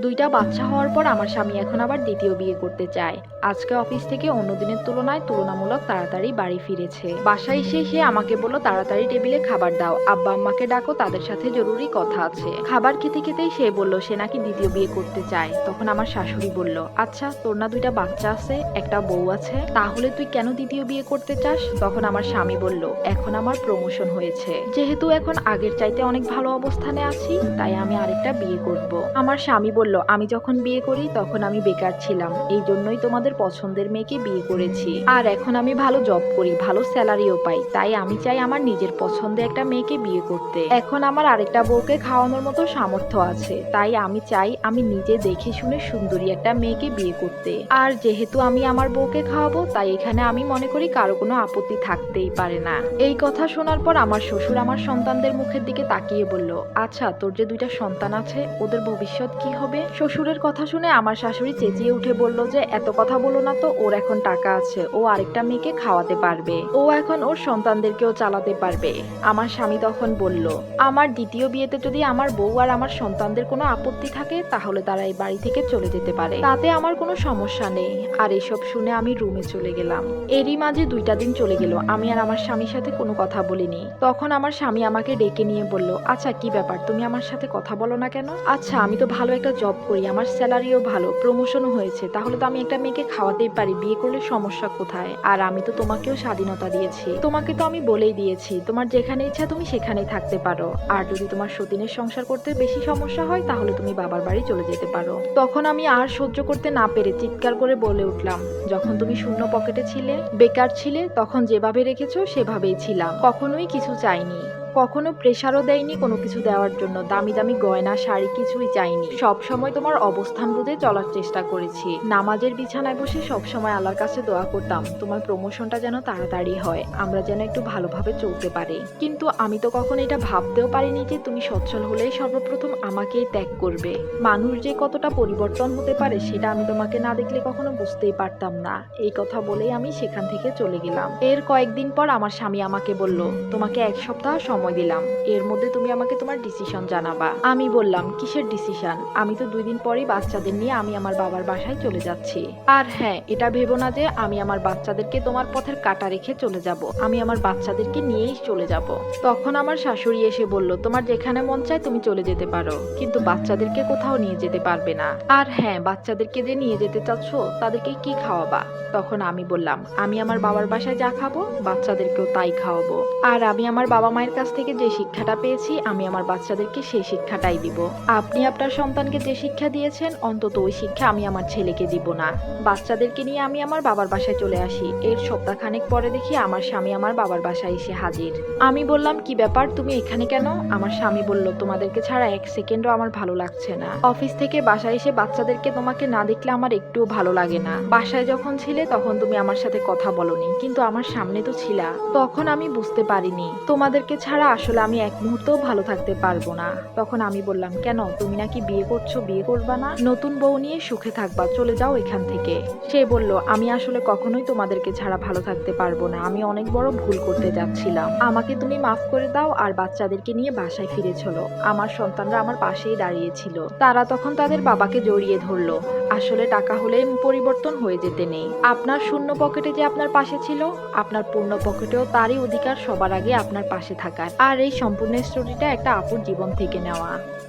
দুইটা বাচ্চা হওয়ার পর আমার স্বামী এখন আবার দ্বিতীয় বিয়ে করতে চায়। আজকে অফিস থেকে অন্য দিনের তুলনায় তুলনামূলক তাড়াতাড়ি বাড়ি ফিরেছে। বাসায় এসে সে আমাকে বলল, তাড়াতাড়ি টেবিলে খাবার দাও। আব্বা আম্মাকে ডাকো, তাদের সাথে জরুরি কথা আছে। খাবার খেতে খেতেই সে বলল, সে নাকি দ্বিতীয় বিয়ে করতে চায়। তখন আমার শাশুড়ি বলল আচ্ছা তোর না দুইটা বাচ্চা আছে, একটা বউ আছে, তাহলে তুই কেন দ্বিতীয় বিয়ে করতে চাস? তখন আমার স্বামী বলল, এখন আমার প্রমোশন হয়েছে। যেহেতু এখন আগের চাইতে অনেক ভালো অবস্থানে আছি, তাই আমি আরেকটা বিয়ে করব। আমার স্বামী বলল, আমি যখন বিয়ে করি তখন আমি বেকার ছিলাম। এই জন্যই তোমাদের পছন্দের মেয়েকে বিয়ে করেছি। আর এখন আমি ভালো জব করি, ভালো স্যালারিও পাই। তাই আমি চাই আমার নিজের পছন্দে একটা মেয়েকে বিয়ে করতে। এখন আমার আরেকটা বউকে খাওয়ানোর মতো সামর্থ্য আছে। তাই আমি চাই আমি নিজে দেখে শুনে সুন্দরী একটা মেয়েকে বিয়ে করতে। আর যেহেতু আমি আমার বউকে খাওয়াবো, তাই এখানে আমি মনে করি কারও কোনো আপত্তি থাকতেই পারে না। এই কথা শোনার পর আমার শ্বশুর আমার সন্তানদের মুখের দিকে তাকিয়ে বলল আচ্ছা তোর যে দুইটা সন্তান আছে, ওদের ভবিষ্যৎ কি হবে? শ্বশুরের কথা শুনে আমার শাশুড়ি চেঁচিয়ে উঠে বলল যে, এত কথা বলো না তো, ওর এখন টাকা আছে, ও আরেকটা মেয়েকে খাওয়াতে পারবে। ও এখন ওর সন্তানদেরকেও চালাতে পারবে। আমার স্বামী তখন বলল, আমার দ্বিতীয় বিয়েতে যদি আমার বউ আর আমার সন্তানদের কোনো আপত্তি থাকে, তাহলে তারা এই বাড়ি থেকে চলে যেতে পারে। তাতে আমার কোনো সমস্যা নেই। আর এসব শুনে আমি রুমে চলে গেলাম। এরই মাঝে দুইটা দিন চলে গেল, আমি আর আমার স্বামীর সাথে কোনো কথা বলিনি। তখন আমার স্বামী আমাকে ডেকে নিয়ে বলল আচ্ছা কি ব্যাপার? তুমি আমার সাথে কথা বলো না কেন? আচ্ছা আমি তো ভালো একটা জব করি, আমার স্যালারিও ভালো প্রমোশনও হয়েছে, তাহলে তো আমি একটা মেয়েকে খাওয়াতেই পারি, বিয়ে করলে সমস্যা কোথায়? আর আমি তো তোমাকেও স্বাধীনতা দিয়েছি, তোমাকে তো আমি বলেই দিয়েছি, তোমার যেখানে ইচ্ছা তুমি সেখানেই থাকতে পারো, আর যদি তোমার সতীনের সংসার করতে বেশি সমস্যা হয়, তাহলে তুমি বাবার বাড়ি চলে যেতে পারো। তখন আমি আর সহ্য করতে না পেরে চিৎকার করে বলে উঠলাম, যখন তুমি শূন্য পকেটে ছিলে, বেকার ছিলে, তখন যেভাবে রেখেছো, সেভাবেই ছিলাম, কখনোই কিছু চাইনি। কখনো প্রেশারও দেয়নি, কোনো কিছু দেওয়ার জন্য। দামি দামি গয়না, শাড়ি কিছুই চাইনি। সব সময় তোমার অবস্থান বুঝে চলার চেষ্টা করেছি। নামাজের বিছানায় বসে সব সময় আল্লাহর কাছে দোয়া করতাম, তোমার প্রমোশনটা যেন তাড়াতাড়ি হয়, আমরা যেন একটু ভালোভাবে চলতে পারি। কিন্তু আমি তো কখনো এটা ভাবতেও পারিনি যে তুমি সচ্ছল হলেই সর্বপ্রথম আমাকেই ত্যাগ করবে। মানুষ যে কতটা পরিবর্তন হতে পারে, সেটা আমি তোমাকে না দেখলে কখনো বুঝতেই পারতাম না। এই কথা বলেই আমি সেখান থেকে চলে গেলাম। এর কয়েকদিন পর আমার স্বামী আমাকে বলল, তোমাকে এক সপ্তাহ সময় দিলাম। এর মধ্যে তুমি আমাকে তোমার ডিসিশন জানাবা। আমি বললাম, কিসের ডিসিশন আমি তো দুই দিন পরেই বাচ্চাদের নিয়ে আমি আমার বাবার বাসায় চলে যাচ্ছি। আর হ্যাঁ এটা ভেবো না যে আমি আমার বাচ্চাদেরকে তোমার পথের কাটা রেখে চলে যাব। আমি আমার বাচ্চাদেরকে নিয়েই চলে যাব। তখন আমার শাশুড়ি এসে বলল, তোমার যেখানে মন চায় তুমি চলে যেতে পারো। কিন্তু বাচ্চাদেরকে কোথাও নিয়ে যেতে পারবে না। আর হ্যাঁ বাচ্চাদেরকে যে নিয়ে যেতে চাচ্ছ, তাদেরকে কি খাওয়াবা? তখন আমি বললাম, আমি আমার বাবার বাসায় যা খাব, বাচ্চাদেরকেও তাই খাওয়াবো। আর আমি আমার বাবা মায়ের কাছ থেকে যে শিক্ষাটা পেয়েছি, আমি আমার বাচ্চাদেরকে সেই শিক্ষাটাই দিব। আপনি আপনার সন্তানকে যে শিক্ষা দিয়েছেন, অন্তত ওই শিক্ষা আমি আমার ছেলেকে দিব না। বাচ্চাদেরকে নিয়ে আমি আমার বাবার বাসায় চলে আসি। এর সপ্তাহখানেক পরে দেখি আমার স্বামী আমার বাবার বাসায় এসে হাজির। আমি বললাম, কি ব্যাপার? তুমি এখানে কেন? আমার স্বামী বলল, তোমাদেরকে ছাড়া এক সেকেন্ডও আমার ভালো লাগছে না। অফিস থেকে বাসায় এসে বাচ্চাদেরকে তোমাকে না দেখলে আমার একটুও ভালো লাগে না। বাসায় যখন ছিলে তখন তুমি আমার সাথে কথা বলনি, কিন্তু আমার সামনে তো ছিলা। তখন আমি বুঝতে পারিনি। তোমাদেরকে ছাড়া আসলে আমি এক মুহূর্তও ভালো থাকতে পারব না। তখন আমি বললাম, কেন? তুমি নাকি বিয়ে করছ, বিয়ে করবা না? নতুন বউ নিয়ে সুখে থাকবা, চলে যাও এখান থেকে। সে বলল, আমি আসলে কখনোই তোমাদেরকে ছাড়া ভালো থাকতে পারব না। আমি অনেক বড় ভুল করতে যাচ্ছিলাম। আমাকে তুমি মাফ করে দাও আর বাচ্চাদেরকে নিয়ে বাসায় ফিরে চলো। আমার সন্তানরা আমার পাশেই দাঁড়িয়েছিল। তারা তখন তাদের বাবাকে জড়িয়ে ধরলো। আসলে টাকা হলে পরিবর্তন হয়ে যেতে নেই। আপনার শূন্য পকেটে যে আপনার পাশে ছিল, আপনার পূর্ণ পকেটেও তারই অধিকার সবার আগে আপনার পাশে থাকার। আর এই সম্পূর্ণ স্টোরিটা একটা আপুর জীবন থেকে নেওয়া।